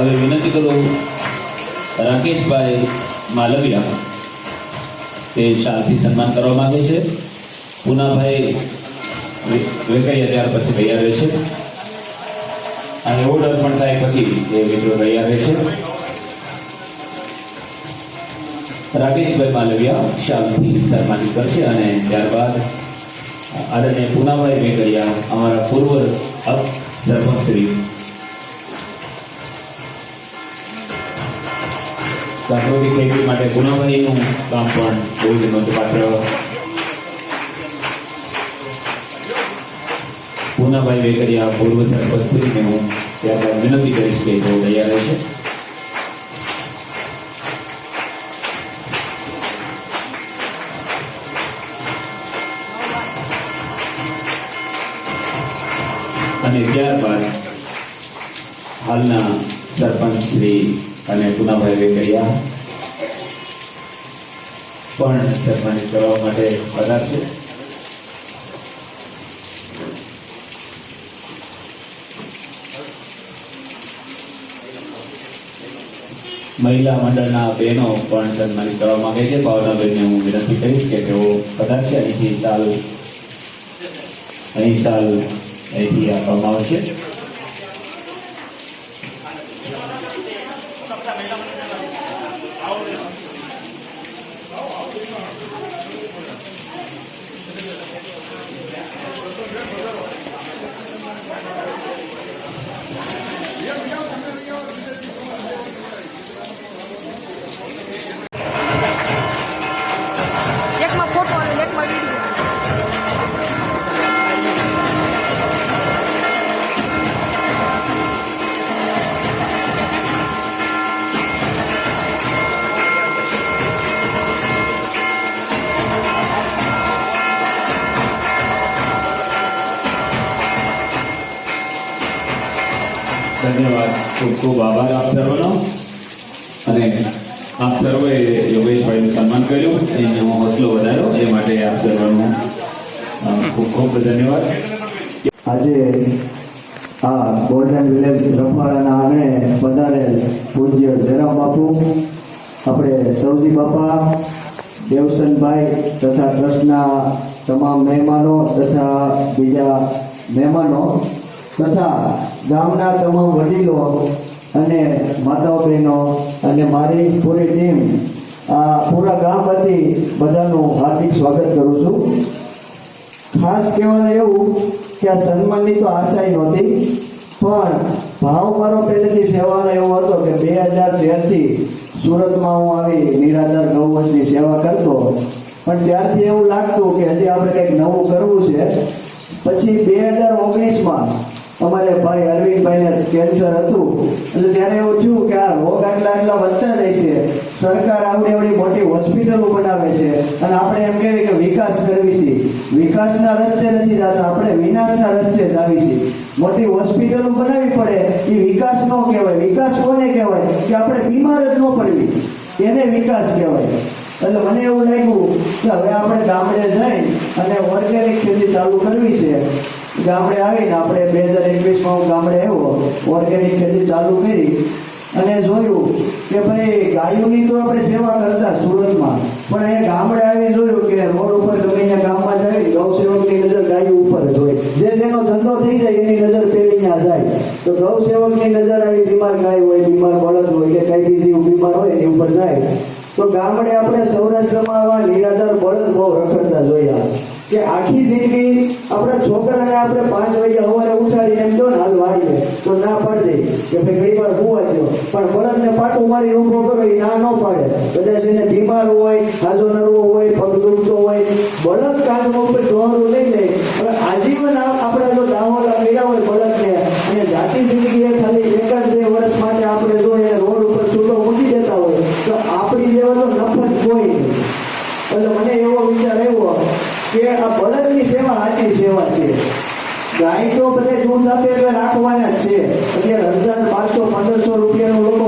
હવે વિનંતી કરું રાકેશભાઈ માલવિયા, તે શાલથી સન્માન કરવા માંગે છે. પૂનાભાઈ વેકૈયા ત્યાર પછી તૈયાર રહેશે અને ઓર્ડર પણ થાય પછી એ મિત્રો તૈયાર રહેશે રાકેશભાઈ માલવિયા શાલથી સન્માનિત કરશે અને ત્યારબાદ આદરણીય પૂનાભાઈ વેકરિયા અમારા પૂર્વ અપ, સરપંચ શ્રી પ્રાકૃતિક ખેતી માટે પૂનાભાઈનું કામ પણ બહુ જ નોંધપાત્ર પૂનાભાઈ વેકરિયા પૂર્વ સરપંચ શ્રીને હું ત્યારબાદ વિનંતી કરીશ કે તેઓ તૈયાર રહેશે. અને ત્યારબાદ હાલના સરપંચ શ્રી અને પુનાભાઈ વેકરિયા પણ સન્માનિત કરવા માટે પધારશે મહિલા મંડળના બહેનો પણ સન્માનિત કરવા માંગે છે. ભાવનાબેનને હું વિનંતી કરીશ કે તેઓ પધારશે અહીંથી ચાલ અહીં ચાલ અહીંથી આપવામાં આવશે. ખૂબ આભાર આપ સર્વનો. અને આપ સર્વે યોગેશભાઈનું સન્માન કર્યું. એનો હોસલો વધાર્યો. એ માટે આપ સર્વનો ખૂબ ખૂબ ધન્યવાદ. આજે આ ગોલ્ડન વિલેજ રફાળાના આંગણે પધારેલ પૂજ્ય જયરામ બાપુ, આપણે સૌજી બાપા, દેવસનભાઈ તથા ટ્રસ્ટના તમામ મહેમાનો તથા બીજા મહેમાનો તથા ગામના તમામ વડીલો અને માતાઓ બહેનો અને મારી પૂરી ટીમ, આ પૂરા ગામ વતી બધાનું હાર્દિક સ્વાગત કરું છું. ખાસ કહેવાનું એવું કે આ સન્માનની તો આશા નહોતી, પણ ભાવ મારો પહેલેથી સેવાનો એવો હતો કે બે હજાર તેરથી સુરતમાં હું આવી નિરાધાર ગૌવંશની સેવા કરતો. પણ ત્યારથી એવું લાગતું કે હજી આપણે કંઈક નવું કરવું છે. પછી બે હજાર ઓગણીસમાં અમારે ભાઈ અરવિંદભાઈને કેન્સર હતું. એટલે ત્યારે એવું થયું કે આ રોગ આટલા આટલા વધતા જાય છે. સરકાર આવડી આવડી મોટી હોસ્પિટલો બનાવે છે. અને આપણે એમ કહેવી કે વિકાસ કરવી છે. વિકાસના રસ્તે નથી જતા, આપણે વિનાશના રસ્તે જ આવી છીએ મોટી હોસ્પિટલો બનાવવી પડે, એ વિકાસ ન કહેવાય. વિકાસ કોને કહેવાય? કે આપણે બીમાર જ ન પડવી. એને વિકાસ કહેવાય. એટલે મને એવું લાગ્યું કે હવે આપણે ગામડે જઈ અને ઓર્ગેનિક ખેતી ચાલુ કરવી છે. ગામડે આવીને આપણે બે હજાર એકવીસમાં ગામડે આવ્યો ઓર્ગેનિક ખેતી ચાલુ કરી અને જોયું કે ભાઈ ગાયોની તો આપણે સેવા કરતા સુરતમાં, પણ એ ગામડે આવી જોયું કે રોડ ઉપર ગમે ત્યાં ગામમાં જાય ગૌસેવકની નજર ગાયો ઉપર જ હોય જે તેનો ધંધો થઈ જાય એની નજર પેલી ત્યાં જાય. તો ગૌસેવકની નજર આવી બીમાર ગાય હોય, બીમાર બળદ હોય કે કઈ બીજી બીમાર હોય એની ઉપર જાય. તો ગામડે આપણે સૌરાષ્ટ્રમાં આવા નિરાધાર બળદ બહુ રખડતા જોયા. કે આખી જિંદગી આપણા છોકરાને આપણે પાંચ વાગે સવારે ઉઠાડીને એમ જો ને, હાલ વાળીએ તો ના પાડી કે ભાઈ ઘણી વાર હુવા દો પણ બળદને પાટું મારી ઊભો કરો, એ ના ન પાડે. કદાચ એને બીમાર હોય હાજો નરવો હોય, પગ દુખતો હોય, બળદ કાચમાં ઉપર દોરું લઈ લે હવે આજીવન આ- આપણા જો દાહોલા કર્યા હોય બળદને અને જાતિ જિંદગી એ ખાલી એક જ બે વર્ષ માટે આપણે જો એને રોડ ઉપર છૂટો મૂકી દેતા હોય તો આપણી જેવા તો નફત કોઈ નહીં એટલે મને એવો વિચાર આવ્યો કે આ બળદની સાચી સેવા છે. ગાય તો બધે દૂધ આપે એટલે રાખવાના જ છે. અત્યારે હજાર બારસો પંદરસો રૂપિયાનું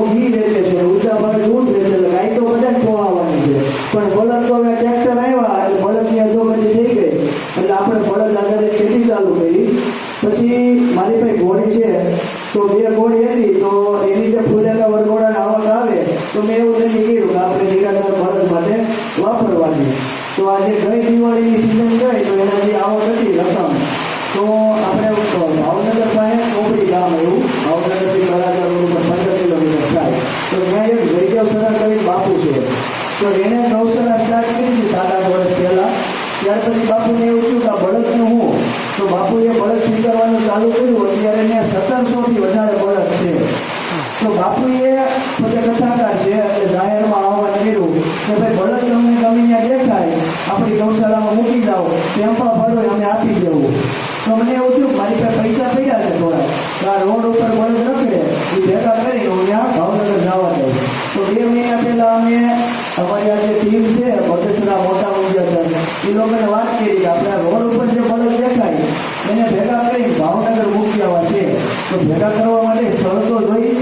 તો ભેગા કરવા માટે શરતો જોઈ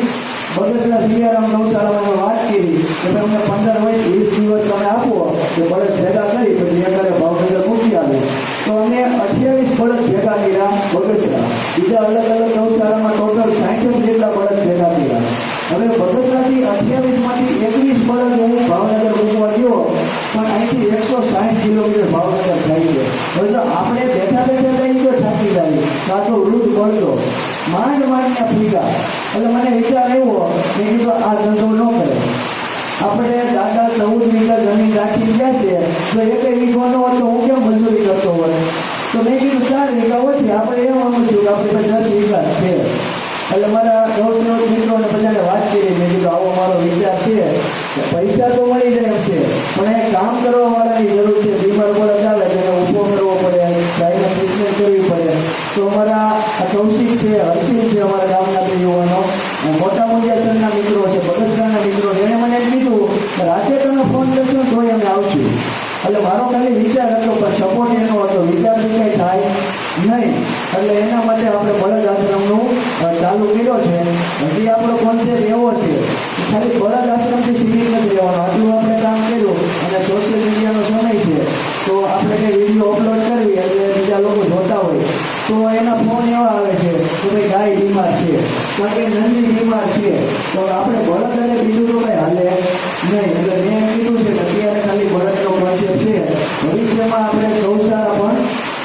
બળદના સિયારામ નવસારામાં વાત કરી કે તમને પંદર વર્ષ વીસ દિવસ તમે આપો કે બળદ ભેગા કરી પછી એકરે ભાવનગર મૂકી આવે તો અમે અઠ્યાવીસ બળદ ભેગા કર્યા બગસરા. બીજા અલગ અલગ નવસારા આપણી નથી એકલા છે એટલે મારા નવ નવ મિત્રો અને બધાને વાત કરી. મેં કીધું, આવો મારો વિચાર છે. પૈસા તો મળી જાય કોઈ નંદી બીમાર છે તો આપણે બળદ અને બીજું તો કંઈ હાલે નહીં. એટલે મેં કીધું છે કે અત્યારે ખાલી બળદનો કોન્સેપ્ટ છે. ભવિષ્યમાં આપણે ગૌશાળા પણ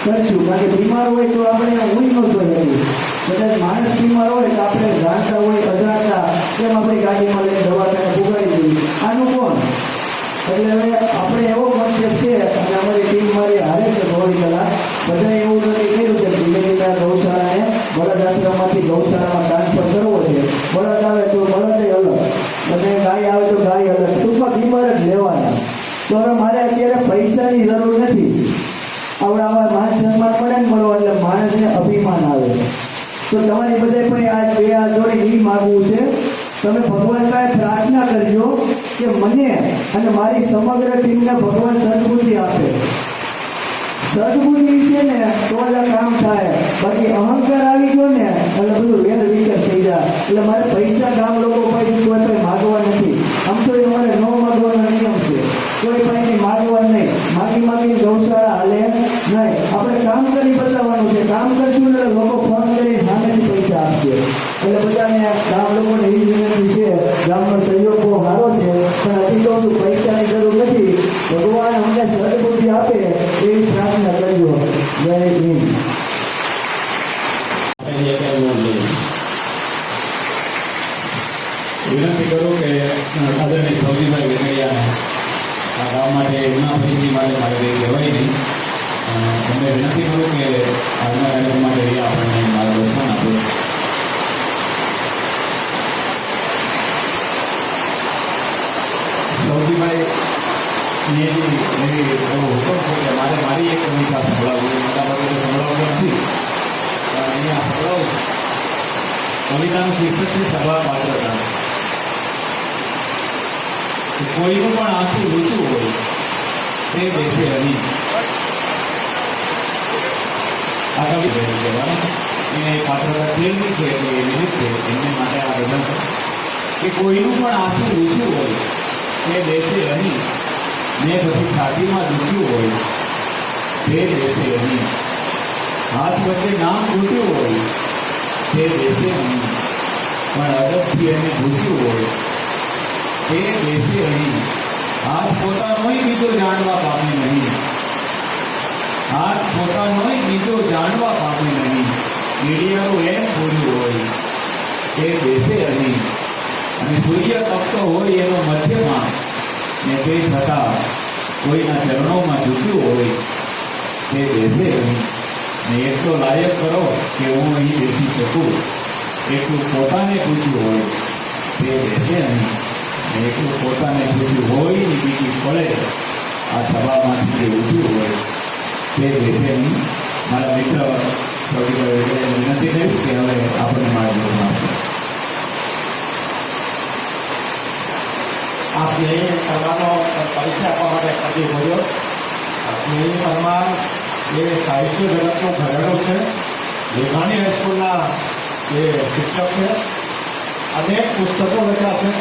કરશું. કારણ બીમાર હોય તો આપણે ઊંઘ ન જોઈએ. કદાચ માણસ બીમાર હોય તો આપણે જાણતા હોય, અજાણતા. કેમ આપણી ગાડીમાં અને મારી સમગ્ર ટીમને ભગવાન સદબુદ્ધિ આપે. સદબુદ્ધિ છે ને તો જ કામ થાય. બાકી અહંકાર મને એવી એવી એવો હુકમ છે કે મારે મારી એક ભૂમિકા સંભળાવવી મોટા બાબતે સંભળાવવું નથી અહીંયા સંભળાવું કવિતાનું શ્રીકૃષ્ણ સભા પાત્રતા કોઈનું પણ આંસુ લૂચું હોય તે બેસે હરી આ કવિ કહેવાનું એ પાત્રતા ખેલની છે. એટલે એ વિવિધ છે એમને માટે આ બદલ કે કોઈનું પણ આંસુ લૂચું હોય તે બેસે અહીં ને પછી છાતીમાં દુખ્યું હોય, તે દેશે અહીં હાથ વચ્ચે નામ તૂટ્યું હોય, તે દેશે અહીં પણ અદબથી એને ભૂસ્યું હોય, તે દેશે અહીં હાથ પોતાનોય બીજો જાણવા પામે નહીં. હાથ પોતાનોય બીજો જાણવા પામે નહીં. મીડિયાનું એમ પૂર્યું હોય, તે દેશે અહીં અને સૂર્ય તપતો હોય એનો મધ્યમાં ને તે થતાં કોઈના ચરણોમાં ઝૂક્યું હોય તે બેસે ને એટલો લાયક કરો કે હું અહીં બેસી શકું. એટલું પોતાને પૂછ્યું હોય તે બેસે નહીં. ને એટલું પોતાને પૂછ્યું હોય ને બીજી પડે આ સભામાંથી જે ઊભી હોય તે બેસે નહીં. મારા મિત્ર વિનંતી કરીશ કે હવે આપણે આપણને માર્ગ આ સ્નેહી કરવાનો પરીક્ષા આપવા માટે પતિ બોલ્યો આ સ્નેહી પરમાર એ સાહિત્ય જગતનો ઘરેડો છે. મેઘાણી હાઈસ્કૂલના એ શિક્ષક છે અનેક પુસ્તકો લખ્યા છે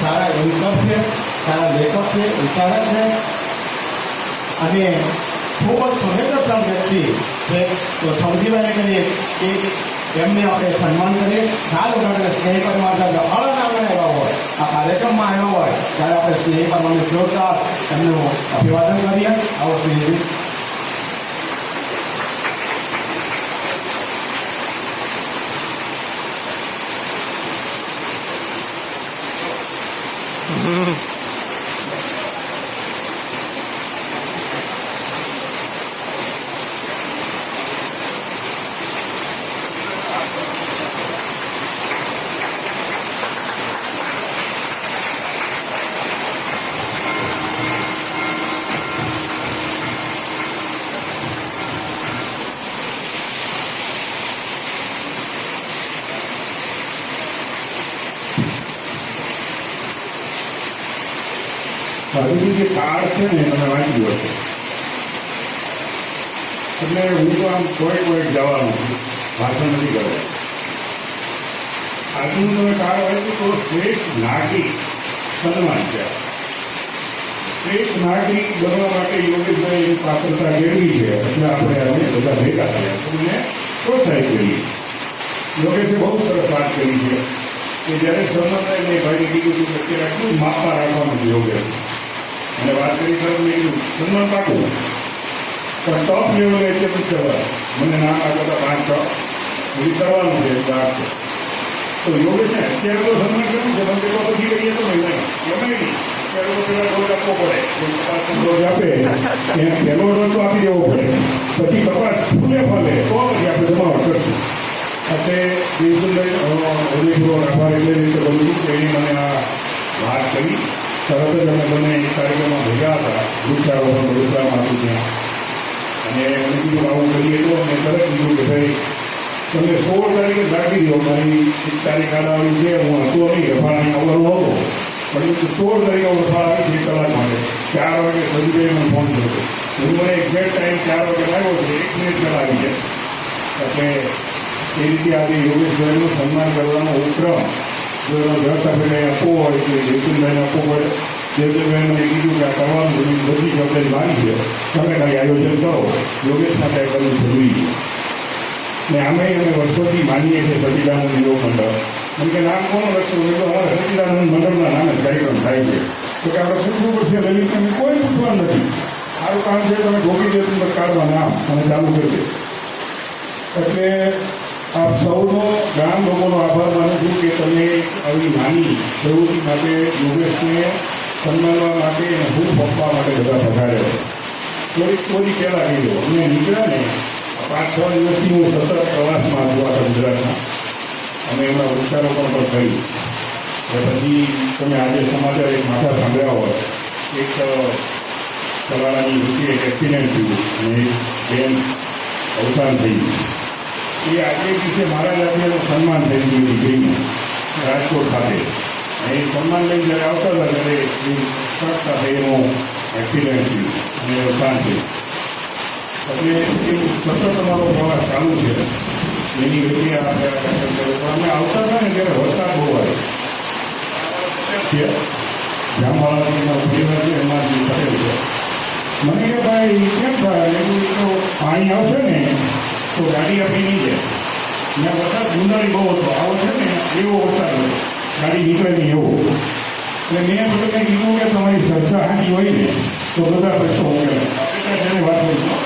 સારા એન્કર છે સારા લેખક છે. વિચારક છે અને ખૂબ જ સંવેદનશીલ વ્યક્તિ છે, તો સમજીભાઈને કરીએ કે એમને આપણે સન્માન કરીએ ચાલ ઉગાડીને સ્નેહી પરમાર જ્યારે હળદ આંગણે આવ્યા હોય આ કાર્યક્રમમાં આવ્યા હોય ત્યારે આપણે સ્નેહી પરમારને જોરદાર એમનું અભિવાદન કરીએ આવો સ્નેહી હવેથી જે કાર્ડ છે ને તમે વાંચી લો એટલે હું કોઈ કોઈ જવાનું ભાષણ નથી કરવાનું આજનું તમે કાળ હોય તો શ્રેષ્ઠ નાગરિક સન્માન છે. શ્રેષ્ઠ નાગરિક બનવા માટે યોગેશભાઈની પાત્રતા કેળવી છે? એટલે આપણે અમે બધા ભેગા થયા. તમને પ્રોત્સાહિત કરીએ યોગેશે બહુ સરસ વાત કરી છે કે જ્યારે મેં ભાઈ કીધું હતું અત્યારે આટલું માપા રાખવાનું યોગ્ય અને વાત કરી સર મેં કીધું, સન્માન પાકું. પણ ટોપ લેવલે એટલે પૂછવા મને નામ આગળ પાંચ છ બધી કરવાનું છે બાર છે. તો યોગેશ ને અત્યારે તો સમય કેવું છે? તમે તો પછી કરીએ તો નહીં ગમે નહીં. ત્યારે તો પેલા રોજ આપવો પડે. રોજ આપે. ત્યાં પહેલો રોજ તો આપી દેવો પડે. પછી કપાસ ફૂલે ફલે તો પછી આપણે જમાવટ કરશું. એટલે બિલકુલભાઈ ઉદયપુર આભાર એટલે રીતે બોલું છું મને આ વાત કરી. તરત જ અમે બંને એક કાર્યક્રમમાં ભેગા હતા. વૃક્ષારોપણ વડોદરામાં હતું ત્યાં. અને કીધું આવું કરીએ તો અને તરત કીધું કે તમે સોળ તારીખે રાખી દો મારી એક તારીખ આડાવડી છે. હું હતો નહીં રફાણી આવવાનું હતો. પણ સોળ તારીખે હું રફા આવી છે કલાક માટે. ચાર વાગે સદુભાઈ મને ફોન કર્યો. હું મને એક્ઝેક્ટ ટાઈમ ચાર વાગે લાગ્યો છે, એક મિનિટ પહેલાં આવી જાય એટલે એ રીતે આજે યોગેશભાઈનું સન્માન કરવાનો ઉપક્રમ, જો એનો ઘર સાથે કંઈ આપવો હોય કે જયતુલભાઈને આપવો હોય જયતુલભાઈ મને કીધું કે આ કરવાનું બધી જવાબદારી મારી છે, તમે કંઈ આયોજન કરો. યોગેશ માટે કરવું જરૂરી છે ને અમે અમે વર્ષોથી માનીએ છીએ સચિદાનંદ યોગ મંડળ. એમ કે નામ કોણ રખશું તો અમારા સચિદાનંદ મંડળના નામે કાર્યક્રમ થાય છે. તો કે આપણે પૂછવું પડશે લલિત તમે કોઈ પૂછવાનું નથી. સારું કામ છે તમે ગોપી દે પર કાઢવા નામ અને ચાલુ કરી દે એટલે આપ સૌનો ગામ લોકોનો આભાર માનું છું કે તમે આવી નાની પ્રવૃત્તિ માટે યોગેશને સન્માનવા માટે અને હું પપ્પા માટે બધા પધાર્યો થોડીક થોડી પહેલાં ગયો અમે નીકળ્યા ને પાંચ છ દિવસથી હું સતત પ્રવાસમાં હતો આ ગુજરાતમાં. અમે એમના વૃક્ષારોપણ પણ કર્યું અને પછી તમે આજે સમાચાર એક માથા સાંભળ્યા હોય. એક સવારાની વૃત્તિ એક એક્સિડન્ટ થયું અને બેન અવસાન થઈ ગયું એ આજે દિવસે મારા જાતિનું સન્માન થઈ ગયું દીકરીનું રાજકોટ ખાતે. એ સન્માન લઈને જ્યારે આવતા હતા ત્યારે ટ્રક સાથે એનો એક્સિડન્ટ થયું અને અવસાન થયું. એટલે એ સતત અમારો પ્રવાસ ચાલુ છે. એની વચ્ચે આપણે. પણ અમે આવતા હતા ને ત્યારે વરસાદ બહુ આવ્યો છે. જામવાળાનો પરિવાર છે, એમાંથી પટેલ છે. મને કે ભાઈ કેમ થાય એવું તો પાણી આવશે ને, તો ગાડી આપી નહીં ને વરસાદ ગુંદારી બહુ હતો. આવો છે ને, એવો વરસાદ હતો. ગાડી નીકળે નહીં એવો એટલે મેં બધાને કીધું કે તમારી શ્રદ્ધા હાની હોય ને તો બધા પ્રશ્નો ઉકેલાય. વાત કરીશું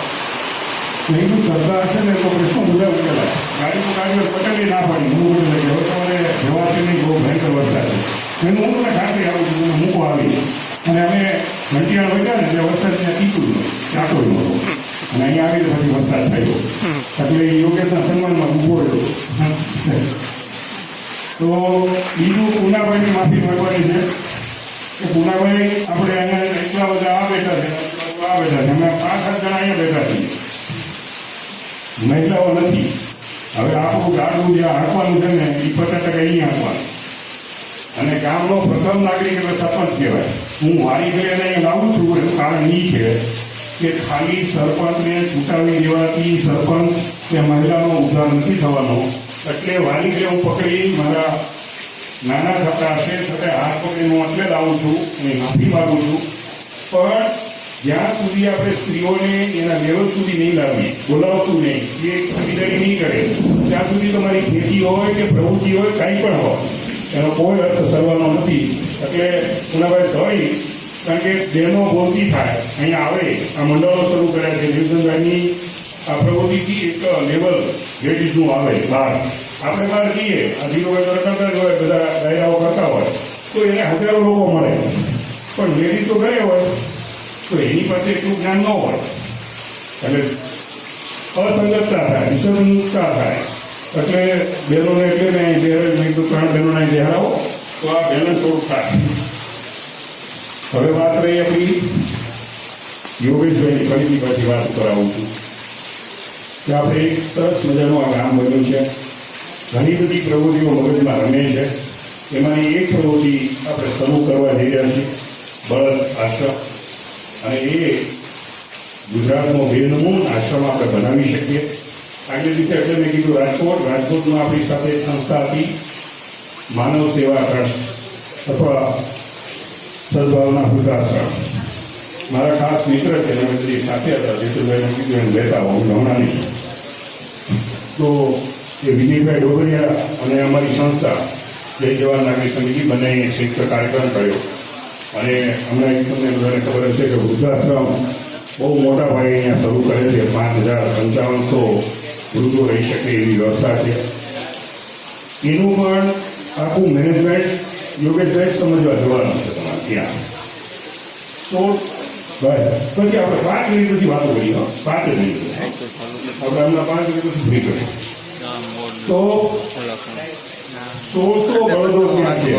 હિન્દુ એનું શ્રદ્ધા હશે ને તો પ્રશ્નો બધા ઉકેલાય. ગાડી તો ગાડીઓ પટેલી ના પાડી. હું બધું લઈ હવે તમારે જવાશે નહીં બહુ ભયંકર વરસાદ છે. એનું હું તમને ખાતરી આપું છું મૂકવા આવી અને અમે ઘંટિયાળ વચ્યા ને એટલે વરસાદ ત્યાં ટીપું ચાકો હતો અને અહીંયા આવીને પછી વરસાદ થયો. એટલે યોગેશના સન્માનમાં ઊભો રહ્યો. તો બીજું પૂનાભાઈની માફી માંગવાની છે. કે પૂનાભાઈ આપણે અહીંયા એટલા બધા આ બેઠા છે. આ બેઠા છે. અમે પાંચ સાત જણા અહીંયા બેઠા છીએ. મહિલાઓ નથી. હવે આપણું ગાડું જે હાંકવાનું છે ને એ પચાસ ટકા અહીં હાંકવાનું. અને ગામનો પ્રથમ નાગરિક એટલે સરપંચ કહેવાય. હું મારી ઘરે અહીં લાવું છું એનું કારણ એ છે કે ખાલી સરપંચને ચૂંટાવી દેવાથી સરપંચ કે મહિલાનો ઉદ્ધાર નથી થવાનો. એટલે વાલી હું પકડી મારા નાના થતા હશે છતાં હાથ પકડીને હું એટલે લાવું છું અને માફી માગું છું. પણ જ્યાં સુધી આપણે સ્ત્રીઓને એના લેવલ સુધી નહીં લાવીએ, બોલાવશું નહીં, એ ખરીદારી નહીં કરે. ત્યાં સુધી તમારી ખેતી હોય કે પ્રવૃત્તિ હોય, કાંઈ પણ હોય, એનો કોઈ અર્થ સર્વાનો નથી. એટલે પુનાભાઈ સોરી કારણ કે બહેનો બોલતી થાય. અહીંયા આવે, આ મંડળો શરૂ કર્યા છે આ પ્રવૃત્તિથી એક લેવલ લેડીઝનું આવે બહાર આપણે બહાર જઈએ આ ધીરોભાઈ કરતા જ હોય, બધા ડાયરાઓ કરતા હોય. તો એને હજારો લોકો મળે. પણ લેડીઝ તો ઘરે હોય, તો એની પાસે એટલું જ્ઞાન ન હોય. એટલે અસંગતતા થાય વિસંગતતા થાય. એટલે બહેનોને એટલે નહીં બે મેં તો ત્રણ બહેનોને બહેરાવો તો આ બેલેન્સ થોડું થાય હવે વાત રહી આપણી યોગેશભાઈની ફરીથી પાછી વાત કરાવું છું. કે આપણે એક સરસ મજાનું આ ગામ બન્યું છે. ઘણી બધી પ્રવૃત્તિઓ મગજમાં રમે છે. એમાંની એક પ્રવૃત્તિ આપણે શરૂ કરવા જઈ રહ્યા છીએ, બળદ આશ્રમ. અને એ ગુજરાતનો બેનમૂન આશ્રમ આપણે બનાવી શકીએ. આગલી રીતે એટલે મેં કીધું, રાજકોટ. રાજકોટમાં આપણી સાથે સંસ્થા હતી, માનવ સેવા ટ્રસ્ટ અથવા સદભાવના વૃદ્ધાશ્રમ. મારા ખાસ મિત્ર છે બધી સાથે હતા, જેતુભાઈને કીધું, એમ લેતા હું હમણાં તો એ વિજયભાઈ ડોગરિયા અને અમારી સંસ્થા, જય જવાન નાગરિક સમિતિ, બંને સંયુક્ત કાર્યક્રમ કર્યો. અને હમણાં તમને બધાને ખબર હશે કે વૃદ્ધાશ્રમ બહુ મોટા ભાઈ અહીંયા શરૂ કરે છે, પાંચ હજાર પંચાવનસો વૃદ્ધો રહી શકે એવી વ્યવસ્થા છે. એનું પણ આખું મેનેજમેન્ટ યોગ્ય સમજવા જવાનું છે તમારે ત્યાં. તો પછી આપણે પાંચ મિનિટ પછી વાતો કરીએ પાંચ મિનિટ આપણે હમણાં પાંચ મિનિટ પછી ફ્રી કરીએ તો સોળસો બળદો ત્યાં છે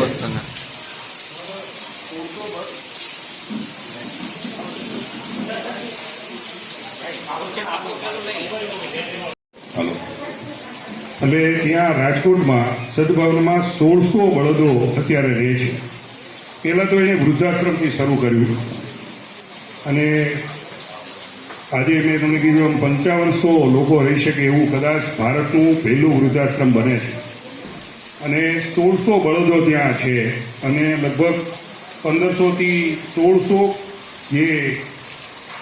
એટલે ત્યાં રાજકોટમાં સદભાવનામાં સોળસો બળદો અત્યારે રહે છે. પહેલાં તો એને વૃદ્ધાશ્રમથી શરૂ કર્યું. અને આજે મેં તમને કીધું એમ પંચાવનસો લોકો રહી શકે એવું કદાચ ભારતનું પહેલું વૃદ્ધાશ્રમ બને છે. અને સોળસો બળદો ત્યાં છે અને લગભગ પંદરસોથી સોળસો જે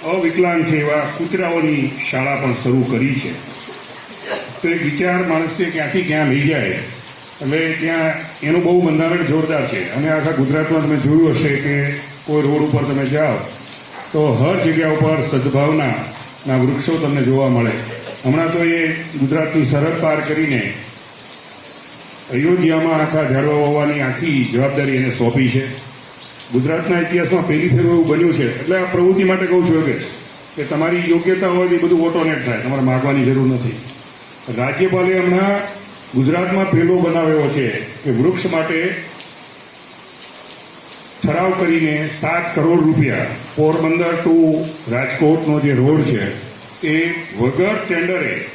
અવિકલાંગ છે એવા કૂતરાઓની શાળા પણ શરૂ કરી છે. તો એક વિચાર માણસને ક્યાંથી ક્યાં લઈ જાય. એટલે ત્યાં એનું બહુ બંધારણ જોરદાર છે. અને આખા ગુજરાતમાં તમે જોયું હશે કે કોઈ રોડ ઉપર તમે જાઓ તો હર જગ્યા ઉપર સદભાવનાના વૃક્ષો તમને જોવા મળે. હમણાં તો એ ગુજરાતની સરહદ પાર કરીને અયોધ્યામાં આખા ઝાડવા વાવવાની આખી જવાબદારી એને સોંપી છે. ગુજરાતના ઇતિહાસમાં પહેલી ફેર એવું બન્યું છે. એટલે આ પ્રવૃત્તિ માટે કહું છું કે કે તમારી યોગ્યતા હોય એ બધું ઓટોનેટ થાય. તમારે માગવાની જરૂર નથી. રાજ્યપાલે હમણાં ગુજરાતમાં પહેલો બનાવ્યો છે કે વૃક્ષ માટે ઠરાવ કરીને સાત કરોડ રૂપિયા પોરબંદર ટુ રાજકોટનો જે રોડ છે, એ વગર ટેન્ડરે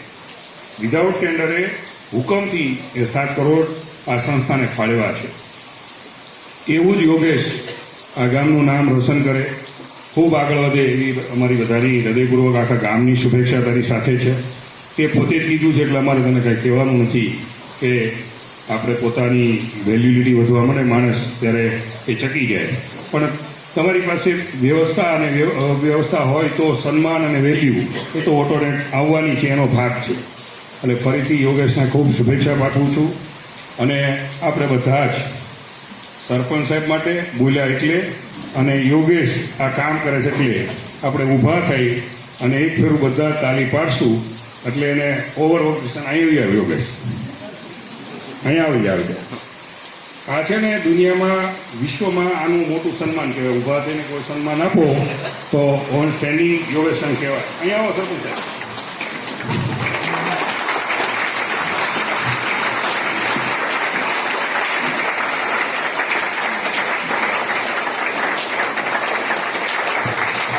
વિધાઉટ ટેન્ડરે હુકમથી એ સાત કરોડ આ સંસ્થાને ફાળવ્યા છે. એવું જ યોગેશ આ ગામનું નામ રોશન કરે. ખૂબ આગળ વધે એવી અમારી બધાની હૃદયપૂર્વક આખા ગામની શુભેચ્છા તારી સાથે છે. તે પોતે જ કીધું છે એટલે અમારે તને કંઈ કહેવાનું નથી. કે આપણે પોતાની વેલ્યુલિટી વધવા મળે, માણસ ત્યારે એ ચકી જાય. પણ તમારી પાસે વ્યવસ્થા અને વ્યવસ્થા હોય તો સન્માન અને વેલ્યુ એ તો ઓટોનેટ આવવાની છે, એનો ભાગ છે. એટલે ફરીથી યોગેશને ખૂબ શુભેચ્છા પાઠવું છું. અને આપણે બધા જ સરપંચ સાહેબ માટે બોલ્યા એટલે અને યોગેશ આ કામ કરે છે એટલે આપણે ઊભા થઈ અને એક ફેરું બધા તાલી પાડશું. એટલે એને ઓવર ઓપરેશન આવી આવ્યો, યોગેશ. અહીંયા આવી જાવ આ છે ને દુનિયામાં વિશ્વમાં આનું મોટું સન્માન કહેવાય. ઊભા થઈને કોઈ સન્માન આપો તો ઓન સ્ટેન્ડિંગ યોગેશન કહેવાય. અહીંયા આવો, સરપંચ સાહેબ.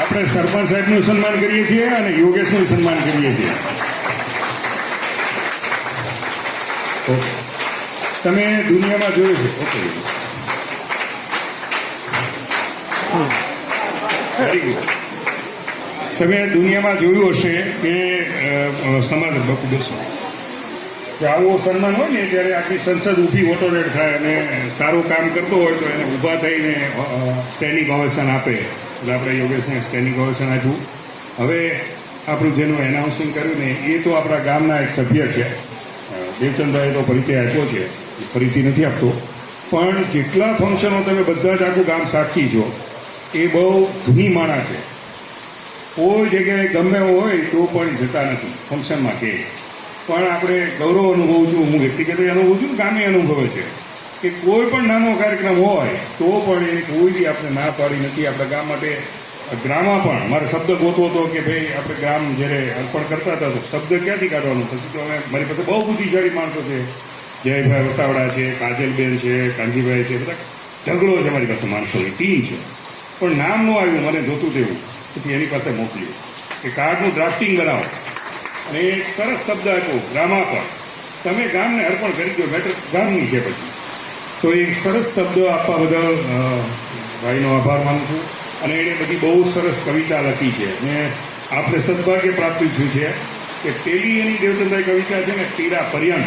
આપણે સરપંચ સાહેબનું સન્માન કરીએ છીએ અને યોગેશનું સન્માન કરીએ છીએ. ઓકે. તમે દુનિયામાં જોયું છે. ઓકે વેરી ગુડ તમે દુનિયામાં જોયું હશે કે સમાજ બાપુ બેસો. કે આવું સન્માન હોય ને ત્યારે આખી સંસદ ઊભી ઓટોરેટ થાય અને સારું કામ કરતો હોય તો એને ઊભા થઈને સ્ટેન્ડિંગ ઓવેશન આપે. એટલે આપણે યોગેશને સ્ટેન્ડિંગ ઓવેશન આપ્યું. હવે આપણું જેનું એનાઉન્સિંગ કર્યું ને એ તો આપણા ગામના એક સભ્ય છે. અ, તો પરિચય આપ્યો છે. ફરીથી નથી આપતો. પણ જેટલા ફંક્શનો તમે બધા જ આખું ગામ સાક્ષી છો, એ બહુ ધૂની માણા છે. કોઈ જગ્યાએ ગમે હોય તો પણ જતા નથી ફંક્શનમાં કે. પણ આપણે ગૌરવ અનુભવું છું, હું વ્યક્તિગત અનુભવું છું, ગામે અનુભવે છે. કે કોઈ પણ નાનો કાર્યક્રમ હોય, તો પણ એને કોઈ બી આપણે ના પાડી નથી. આપણા ગામ માટે ગ્રામમાં પણ, મારે શબ્દ ગોતવો હતો કે ભાઈ, આપણે ગ્રામ જ્યારે અર્પણ કરતા હતા, તો શબ્દ ક્યાંથી કાઢવાનું? પછી તો અમે, મારી પાસે બહુ બુદ્ધિશાળી માણસો છે. જયભાઈ વસાવડા છે, કાજલબેન છે કાંજીભાઈ છે, બધા ઢગલો છે મારી પાસે માણસોની ટીમ છે. પણ નામ ન આવ્યું, મને જોતું તેવું. પછી એની પાસે મોકલ્યું. કે કાર્ડનું ડ્રાફ્ટિંગ બનાવો અને એક સરસ શબ્દ આપ્યો ગ્રામા પર. તમે ગામને અર્પણ કરી દો, મેટર ગામની છે પછી. તો એક સરસ શબ્દ આપવા બદલ ભાઈનો આભાર માનું છું. અને એણે બધી બહુ સરસ કવિતા લખી છે. ને આપણે સદભાગ્ય પ્રાપ્ત થયું છે કે પેલી એની દેવચંદ્રાઈ કવિતા છે ને પીડા પર્યંત.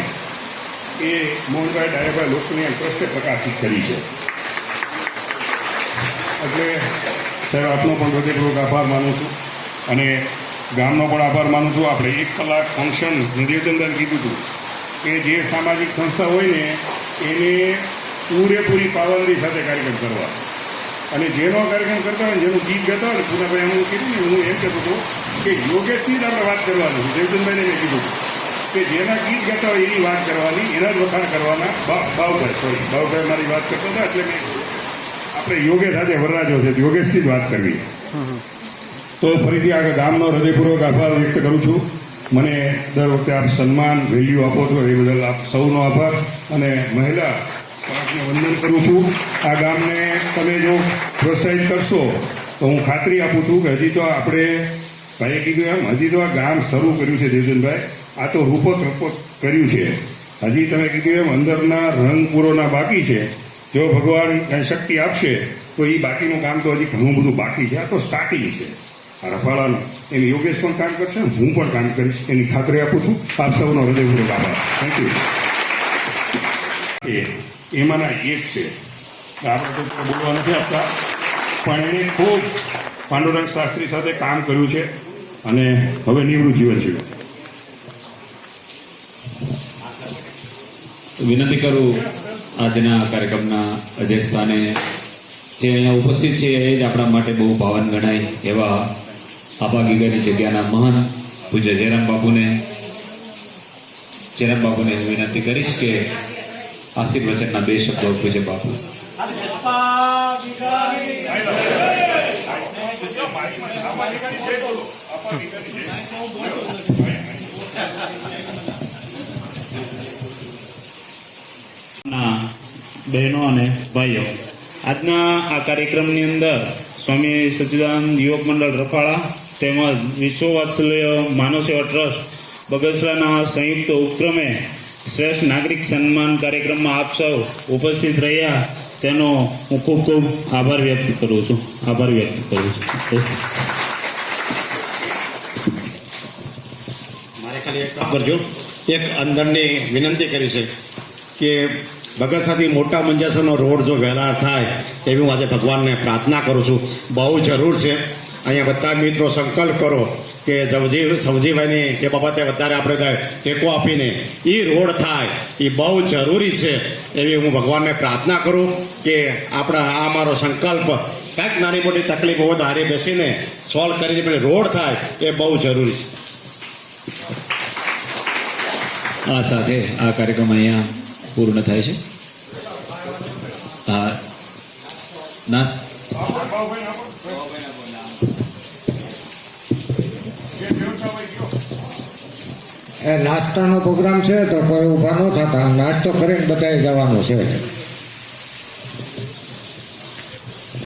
એ મોહનભાઈ ડાયાભાઈ લોકકલ્યાણ ટ્રસ્ટે પ્રકાશિત કરી છે. એટલે સાહેબ, આપનો પણ હૃદયપૂર્વક આભાર માનું છું. અને ગામનો પણ આભાર માનું છું. આપણે એક કલાક ફંક્શન નિદેવચંદન કીધું હતું કે જે સામાજિક સંસ્થા હોય ને, એને પૂરેપૂરી પાબંદી સાથે કાર્યક્રમ કરવા. અને જેનો કાર્યક્રમ કરતા હોય જેનું ગીત ગાતા હોય ને, પૂનાભાઈ એમ કીધું હું એમ કહેતો હતો કે યોગેશની જ આપણે વાત કરવાની દેવચંદભાઈને મેં કીધું કે જેના ગીત ગાતા હોય એની વાત કરવાની, એના જ વખાણ કરવાના ભાવ ભાવભાઈ સોરી ભાવભાઈ મારી વાત કરતા હતા, એટલે મેં આપણે યોગેશ સાથે વરરાજો છે, યોગેશથી જ વાત કરવી. તો ફરીથી આ ગામનો હૃદયપૂર્વક આભાર વ્યક્ત કરું છું. મને દર વખતે આપ સન્માન વેલ્યુ આપો છો, એ બદલ આપ સૌનો આભાર. અને મહિલા સમાજને વંદન કરું છું. આ ગામને તમે જો પ્રોત્સાહિત કરશો, તો હું ખાતરી આપું છું કે હજી તો આપણે, ભાઈએ કીધું એમ, હજી તો આ ગામ શરૂ કર્યું છે દેવજનભાઈ આ તો રૂપક રપક કર્યું છે. હજી તમે કીધું એમ, અંદરના રંગ પૂરોના બાકી છે. જો ભગવાન શક્તિ આપશે, તો એ બાકીનું કામ તો હજી ઘણું બધું બાકી છે. આ તો સ્ટાર્ટિંગ છે. આ રફાળાનું. એમ યોગેશ પણ કામ કરશે હું પણ કામ કરીશ. એની ખાતરી આપું છું. આપ સૌનો હૃદયપૂર્વક આભાર. થેન્ક યુ એમાંના એક છે. આપણે તો બોલવા નથી આપતા. પણ એણે ખૂબ પાંડુરંગ શાસ્ત્રી સાથે કામ કર્યું છે. અને હવે નિવૃત્ત જીવન જીવે છે. વિનંતી કરું આજના કાર્યક્રમના અધ્યક્ષ જે અહીંયા ઉપસ્થિત છે એ જ આપણા માટે બહુ ભાવન ગણાય એવા આબા ગીગાની જગ્યાના મહાન પૂજ્ય જયરામ બાપુને. જયરામ બાપુને હું વિનંતી કરીશ કે આશીર્વચનના બે શબ્દો પૂજ્ય બાપુ. ના બહેનો અને ભાઈઓ. આજના આ કાર્યક્રમની અંદર સ્વામી સચ્ચિદાનંદ યુવક મંડળ રફાળા તેમજ વિશ્વ વાત્સલ્ય માનવ સેવા ટ્રસ્ટ બગસરાના સંયુક્ત ઉપક્રમે શ્રેષ્ઠ નાગરિક સન્માન કાર્યક્રમમાં આપ સૌ ઉપસ્થિત રહ્યા. તેનો હું ખૂબ ખૂબ આભાર વ્યક્ત કરું છું. આભાર વ્યક્ત કરું છું. મારે ખાલી એક અંદરની વિનંતી કરી છે કે બગસરાથી મોટા મંજાસરનો રોડ જો વહેલા થાય એવી હું આજે ભગવાનને પ્રાર્થના કરું છું. બહુ જરૂર છે. અહીંયા બધા મિત્રો સંકલ્પ કરો કે સવજી સવજીભાઈની કે બાબતે વધારે આપણે ટેકો આપીને એ રોડ થાય એ બહુ જરૂરી છે એવી હું ભગવાનને પ્રાર્થના કરું કે આપણા, આ મારો સંકલ્પ. કાંઈક નાની મોટી તકલીફ હોય તો હારે બેસીને સોલ્વ કરીને રોડ થાય, એ બહુ જરૂરી છે. આ સાથે આ કાર્યક્રમ અહીંયા પૂર્ણ થાય છે. એ એ નાસ્તાનો પ્રોગ્રામ છે તો કોઈ ઊભા ન થતા. નાસ્તો કરીને બધાએ જવાનું છે.